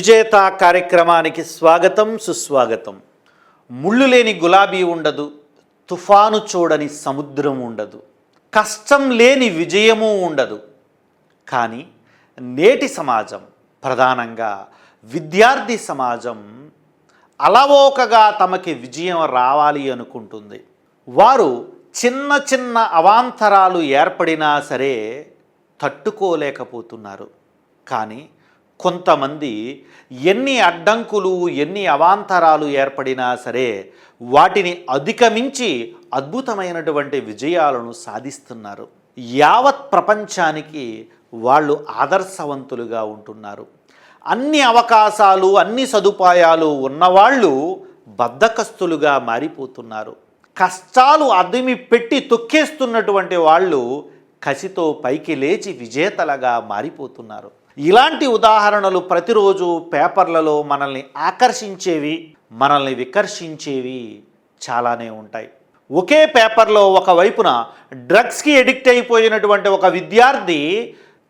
విజేత కార్యక్రమానికి స్వాగతం సుస్వాగతం. ముళ్ళు లేని గులాబీ ఉండదు తుఫాను చూడని సముద్రం ఉండదు కష్టం లేని విజయము ఉండదు. కానీ నేటి సమాజం ప్రధానంగా విద్యార్థి సమాజం అలవోకగా తమకి విజయం రావాలి అనుకుంటుంది. వారు చిన్న చిన్న అవాంతరాలు ఏర్పడినా సరే తట్టుకోలేకపోతున్నారు. కానీ కొంతమంది ఎన్ని అడ్డంకులు ఎన్ని అవాంతరాలు ఏర్పడినా సరే వాటిని అధిగమించి అద్భుతమైనటువంటి విజయాలను సాధిస్తున్నారు. యావత్ ప్రపంచానికి వాళ్ళు ఆదర్శవంతులుగా ఉంటున్నారు. అన్ని అవకాశాలు అన్ని సదుపాయాలు ఉన్నవాళ్ళు బద్ధకస్తులుగా మారిపోతున్నారు. కష్టాలు అదిమి పెట్టి తొక్కేస్తున్నటువంటి వాళ్ళు కసితో పైకి లేచి విజేతలుగా మారిపోతున్నారు. ఇలాంటి ఉదాహరణలు ప్రతిరోజు పేపర్లలో మనల్ని ఆకర్షించేవి మనల్ని వికర్షించేవి చాలానే ఉంటాయి. ఒకే పేపర్లో ఒకవైపున డ్రగ్స్కి ఎడిక్ట్ అయిపోయినటువంటి ఒక విద్యార్థి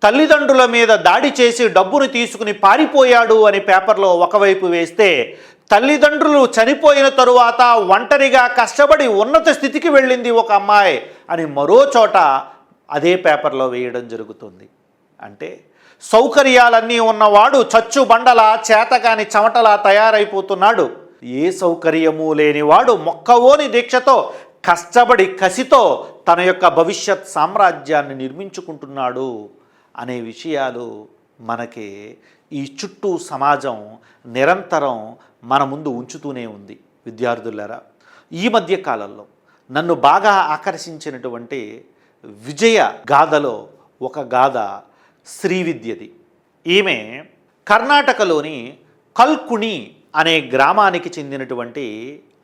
తల్లిదండ్రుల మీద దాడి చేసి డబ్బును తీసుకుని పారిపోయాడు అని పేపర్లో ఒకవైపు వేస్తే తల్లిదండ్రులు చనిపోయిన తరువాత ఒంటరిగా కష్టపడి ఉన్నత స్థితికి వెళ్ళింది ఒక అమ్మాయి అని మరో చోట అదే పేపర్లో వేయడం జరుగుతుంది. అంటే సౌకర్యాలన్నీ ఉన్నవాడు చచ్చు బండల చేతగాని చెమటలా తయారైపోతున్నాడు. ఏ సౌకర్యము లేనివాడు మొక్కవోని దీక్షతో కష్టపడి కసితో తన యొక్క భవిష్యత్ సామ్రాజ్యాన్ని నిర్మించుకుంటున్నాడు అనే విషయాలు మనకి ఈ చుట్టూ సమాజం నిరంతరం మన ముందు ఉంచుతూనే ఉంది. విద్యార్థులారా ఈ మధ్య కాలంలో నన్ను బాగా ఆకర్షించినటువంటి విజయ గాథలో ఒక గాథ శ్రీవిద్యది ఈమె కర్ణాటకలోని కల్కుణి అనే గ్రామానికి చెందినటువంటి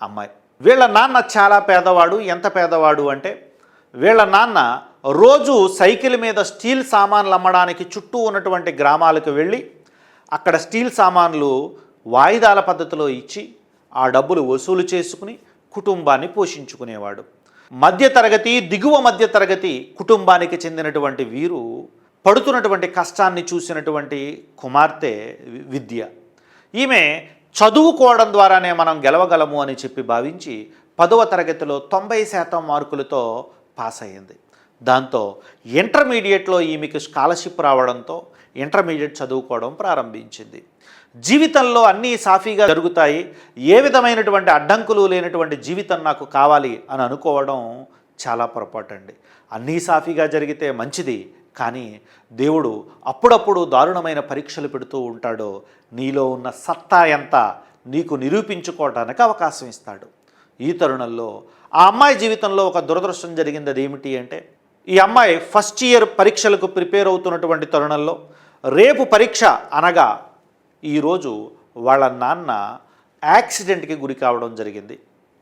అమ్మాయి. వీళ్ళ నాన్న చాలా పేదవాడు ఎంత పేదవాడు అంటే వీళ్ళ నాన్న రోజు సైకిల్ మీద స్టీల్ సామాన్లు అమ్మడానికి చుట్టూ ఉన్నటువంటి గ్రామాలకు వెళ్ళి అక్కడ స్టీల్ సామాన్లు వాయిదాల పద్ధతిలో ఇచ్చి ఆ డబ్బులు వసూలు చేసుకుని కుటుంబాన్ని పోషించుకునేవాడు. మధ్యతరగతి దిగువ మధ్యతరగతి కుటుంబానికి చెందినటువంటి వీరు పడుతున్నటువంటి కష్టాన్ని చూసినటువంటి కుమార్తె విద్య. ఈమె చదువుకోవడం ద్వారానే మనం గెలవగలము అని చెప్పి భావించి పదవ తరగతిలో తొంభై శాతం మార్కులతో పాస్ అయ్యింది. దాంతో ఇంటర్మీడియట్లో ఈమెకు స్కాలర్షిప్ రావడంతో ఇంటర్మీడియట్ చదువుకోవడం ప్రారంభించింది. జీవితంలో అన్నీ సాఫీగా జరుగుతాయి. ఏ విధమైనటువంటి అడ్డంకులు లేనటువంటి జీవితం నాకు కావాలి అని అనుకోవడం చాలా పొరపాటు అండి అన్నీ సాఫీగా జరిగితే మంచిది. కానీ దేవుడు అప్పుడప్పుడు దారుణమైన పరీక్షలు పెడుతూ ఉంటాడో నీలో ఉన్న సత్తా ఎంత నీకు నిరూపించుకోవటానికి అవకాశం ఇస్తాడు. ఈ తరుణంలో ఆ అమ్మాయి జీవితంలో ఒక దురదృష్టం జరిగింది అది ఏమిటి అంటే ఈ అమ్మాయి ఫస్ట్ ఇయర్ పరీక్షలకు ప్రిపేర్ అవుతున్నటువంటి తరుణంలో రేపు పరీక్ష అనగా ఈరోజు వాళ్ళ నాన్న యాక్సిడెంట్కి గురి కావడం జరిగింది.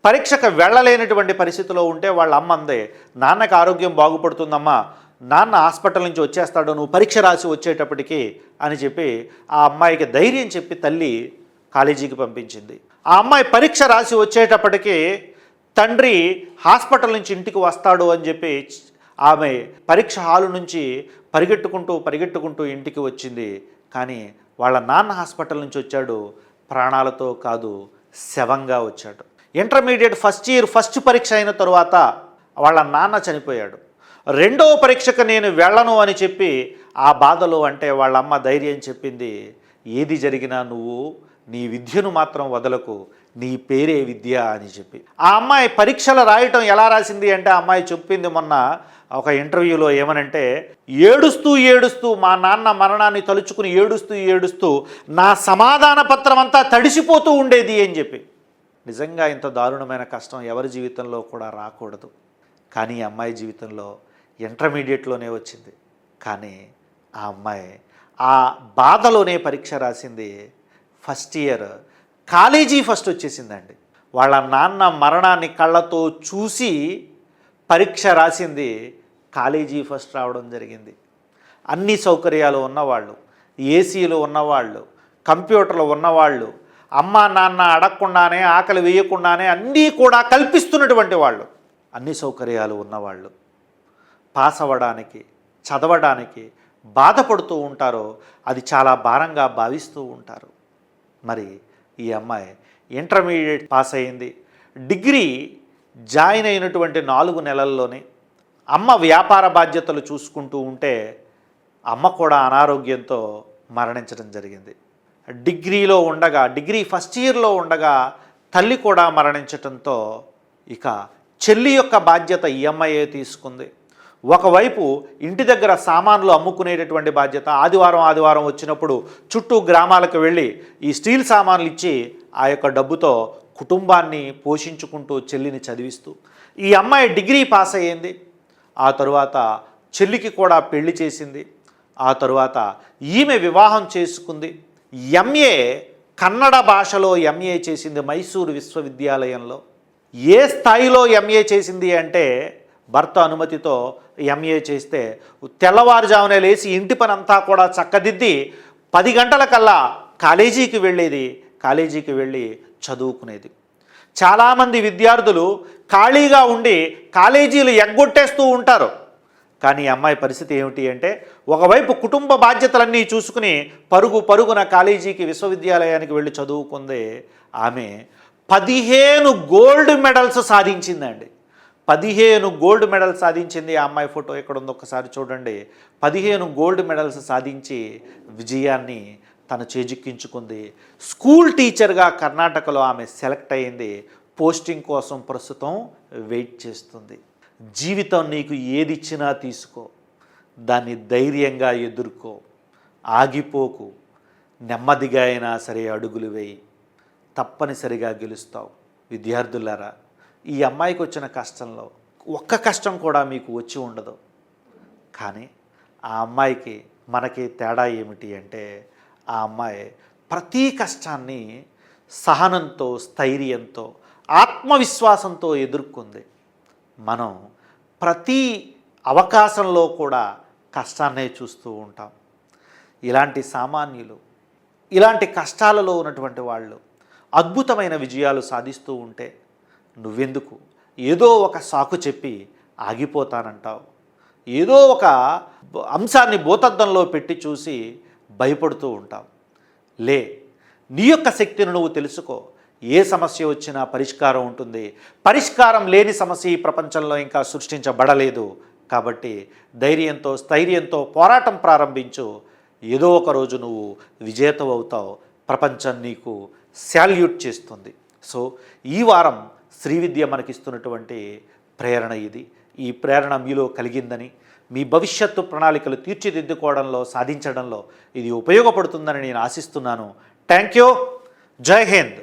పరీక్షకు వెళ్ళలేనటువంటి పరిస్థితిలో ఉంటే వాళ్ళ అమ్మ అందే నాన్నకు ఆరోగ్యం బాగుపడుతుందమ్మా నాన్న హాస్పిటల్ నుంచి వచ్చేస్తాడు నువ్వు పరీక్ష రాసి వచ్చేటప్పటికి అని చెప్పి ఆ అమ్మాయికి ధైర్యం చెప్పి తల్లి కాలేజీకి పంపించింది. ఆ అమ్మాయి పరీక్ష రాసి వచ్చేటప్పటికి తండ్రి హాస్పిటల్ నుంచి ఇంటికి వస్తాడు అని చెప్పి ఆమె పరీక్ష హాలు నుంచి పరిగెట్టుకుంటూ పరిగెట్టుకుంటూ ఇంటికి వచ్చింది. కానీ వాళ్ళ నాన్న హాస్పిటల్ నుంచి వచ్చాడు. ప్రాణాలతో కాదు శవంగా వచ్చాడు. ఇంటర్మీడియట్ ఫస్ట్ ఇయర్ ఫస్ట్ పరీక్ష అయిన తరువాత వాళ్ళ నాన్న చనిపోయాడు. రెండవ పరీక్షకు నేను వెళ్ళను అని చెప్పి ఆ బాధలో అంటే వాళ్ళ అమ్మ ధైర్యం చెప్పింది ఏది జరిగినా నువ్వు నీ విద్యను మాత్రం వదలకు నీ పేరే విద్య అని చెప్పి. ఆ అమ్మాయి పరీక్షలు రాయటం ఎలా రాసింది అంటే ఆ అమ్మాయి చెప్పింది మొన్న ఒక ఇంటర్వ్యూలో ఏమనంటే ఏడుస్తూ ఏడుస్తూ మా నాన్న మరణాన్ని తలుచుకుని ఏడుస్తూ ఏడుస్తూ నా సమాధాన పత్రం అంతా తడిసిపోతూ ఉండేది అని చెప్పి. నిజంగా ఇంత దారుణమైన కష్టం ఎవరి జీవితంలో కూడా రాకూడదు. కానీ అమ్మాయి జీవితంలో ఇంటర్మీడియట్లోనే వచ్చింది. కానీ ఆ అమ్మాయి ఆ బాధలోనే పరీక్ష రాసింది ఫస్ట్ ఇయర్ కాలేజీ ఫస్ట్ వచ్చేసిందండి. వాళ్ళ నాన్న మరణాన్ని కళ్ళతో చూసి పరీక్ష రాసింది కాలేజీ ఫస్ట్ రావడం జరిగింది. అన్ని సౌకర్యాలు ఉన్నవాళ్ళు ఏసీలు ఉన్నవాళ్ళు కంప్యూటర్లు ఉన్నవాళ్ళు అమ్మ నాన్న అడగకుండానే ఆకలి వేయకుండానే అన్నీ కూడా కల్పిస్తున్నటువంటి వాళ్ళు. అన్ని సౌకర్యాలు ఉన్నవాళ్ళు. పాస్ అవ్వడానికి చదవడానికి బాధపడుతూ ఉంటారో అది చాలా భారంగా భావిస్తూ ఉంటారు. మరి ఈ అమ్మాయి ఇంటర్మీడియట్ పాస్ అయింది డిగ్రీ జాయిన్ అయినటువంటి నాలుగు నెలల్లోనే అమ్మ వ్యాపార బాధ్యతలు చూసుకుంటూ ఉంటే అమ్మ కూడా అనారోగ్యంతో మరణించడం జరిగింది. డిగ్రీలో ఉండగా డిగ్రీ ఫస్ట్ ఇయర్లో ఉండగా తల్లి కూడా మరణించటంతో ఇక చెల్లి యొక్క బాధ్యత ఈ అమ్మాయే తీసుకుంది. ఒకవైపు ఇంటి దగ్గర సామాన్లు అమ్ముకునేటటువంటి బాధ్యత ఆదివారం ఆదివారం వచ్చినప్పుడు చుట్టూ గ్రామాలకు వెళ్ళి ఈ స్టీల్ సామాన్లు ఇచ్చి ఆ యొక్క డబ్బుతో కుటుంబాన్ని పోషించుకుంటూ చెల్లిని చదివిస్తూ. ఈ అమ్మాయి డిగ్రీ పాస్ అయ్యింది. ఆ తరువాత చెల్లికి కూడా పెళ్ళి చేసింది. ఆ తరువాత ఈమె వివాహం చేసుకుంది. ఎంఏ కన్నడ భాషలో ఎంఏ చేసింది మైసూరు విశ్వవిద్యాలయంలో. ఏ స్థాయిలో ఎంఏ చేసింది అంటే భర్త అనుమతితో ఎంఏ చేస్తే తెల్లవారుజామునే లేచి ఇంటి పని అంతా కూడా చక్కదిద్ది పది గంటల కల్లా కాలేజీకి వెళ్ళేది. కాలేజీకి వెళ్ళి చదువుకునేది. చాలామంది విద్యార్థులు ఖాళీగా ఉండి కాలేజీలు ఎగ్గొట్టేస్తూ ఉంటారు. కానీ అమ్మాయి పరిస్థితి ఏమిటి అంటే ఒకవైపు కుటుంబ బాధ్యతలన్నీ చూసుకుని పరుగు పరుగున కాలేజీకి విశ్వవిద్యాలయానికి వెళ్ళి చదువుకుంది ఆమె పదిహేను గోల్డ్ మెడల్స్ సాధించిందండి. పదిహేను గోల్డ్ మెడల్ సాధించింది ఆ అమ్మాయి ఫోటో ఎక్కడ ఉందో ఒకసారి చూడండి. పదిహేను గోల్డ్ మెడల్స్ సాధించి విజయాన్ని తను చేజిక్కించుకుంది. స్కూల్ టీచర్గా కర్ణాటకలో ఆమె సెలెక్ట్ అయింది. పోస్టింగ్ కోసం ప్రస్తుతం వెయిట్ చేస్తుంది. జీవితం నీకు ఏది ఇచ్చినా తీసుకో. దాన్ని ధైర్యంగా ఎదుర్కో. ఆగిపోకు. నెమ్మదిగా అయినా సరే అడుగులు వేయి. తప్పనిసరిగా గెలుస్తావు. విద్యార్థులారా ఈ అమ్మాయికి వచ్చిన కష్టంలో ఒక్క కష్టం కూడా మీకు వచ్చి ఉండదు. కానీ ఆ అమ్మాయికి మనకి తేడా ఏమిటి అంటే ఆ అమ్మాయి ప్రతి కష్టాన్ని సహనంతో స్థైర్యంతో ఆత్మవిశ్వాసంతో ఎదుర్కొంది. మనం ప్రతి అవకాశంలో కూడా కష్టాన్నే చూస్తూ ఉంటాం. ఇలాంటి సామాన్యులు ఇలాంటి కష్టాలలో ఉన్నటువంటి వాళ్ళు అద్భుతమైన విజయాలు సాధిస్తూ ఉంటే నువ్వెందుకు? ఏదో ఒక సాకు చెప్పి ఆగిపోతానంటావు. ఏదో ఒక అంశాన్ని భూతద్దంలో పెట్టి చూసి భయపడుతూ ఉంటావు. లే నీ యొక్క శక్తిని నువ్వు తెలుసుకో. ఏ సమస్య వచ్చినా పరిష్కారం ఉంటుంది. పరిష్కారం లేని సమస్య ఈ ప్రపంచంలో ఇంకా సృష్టించబడలేదు. కాబట్టి ధైర్యంతో స్థైర్యంతో పోరాటం ప్రారంభించు. ఏదో ఒక రోజు నువ్వు విజేత అవుతావు. ప్రపంచం నీకు శాల్యూట్ చేస్తుంది. సో ఈ వారం శ్రీ విద్య మనకిస్తున్నటువంటి ప్రేరణ ఇది. ఈ ప్రేరణ మీలో కలిగిందని మీ భవిష్యత్తు ప్రణాళికలు తీర్చిదిద్దుకోవడంలో సాధించడంలో ఇది ఉపయోగపడుతుందని నేను ఆశిస్తున్నాను. Thank you. జై హింద్.